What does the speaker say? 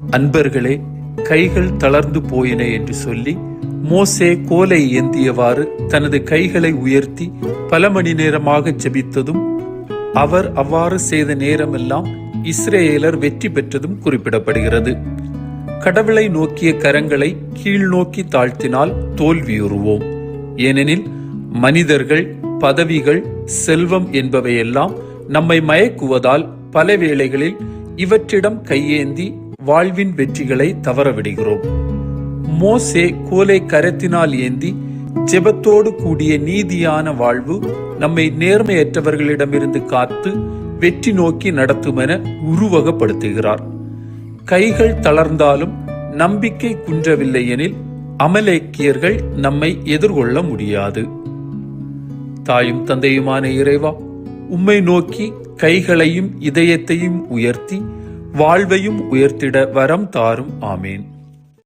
அன்பர்களே கைகள் தளர்ந்து போயின என்று சொல்லி மோசே கோலை ஏந்தியவாறு தனது கைகளை உயர்த்தி பல மணி நேரமாக ஜெபித்ததும் அவர் அவ்வாறு செய்த நேரமெல்லாம் இஸ்ரேலர் வெற்றி பெற்றதும் குறிப்பிடப்படுகிறது. கடவுளை நோக்கிய கரங்களை கீழ் நோக்கி தாழ்த்தினால் தோல்வியுறுவோம். ஏனெனில் மனிதர்கள் பதவிகள் செல்வம் என்பவையெல்லாம் நம்மை மயக்குவதால் பல வேளைகளில் இவற்றிடம் கையேந்தி வாழ்வின் வெற்றிகளை தவறவிடுகிறோம். மோசே கோலை கரத்தினால் ஏந்தி ஜெபத்தோடு கூடிய நீதியான வாழ்வு நம்மை நேர்மையற்றவர்களிடமிருந்து காத்து வெற்றி நோக்கி நடத்துமென உருவகப்படுத்துகிறார். கைகள் தளர்ந்தாலும் நம்பிக்கை குன்றவில்லை எனில் அமலேக்கியர்கள் நம்மை எதிர்கொள்ள முடியாது. தாயும் தந்தையுமான இறைவா உம்மை நோக்கி கைகளையும் இதயத்தையும் உயர்த்தி வாழ்வையும் உயர்த்திட வரம் தாரும். ஆமேன்.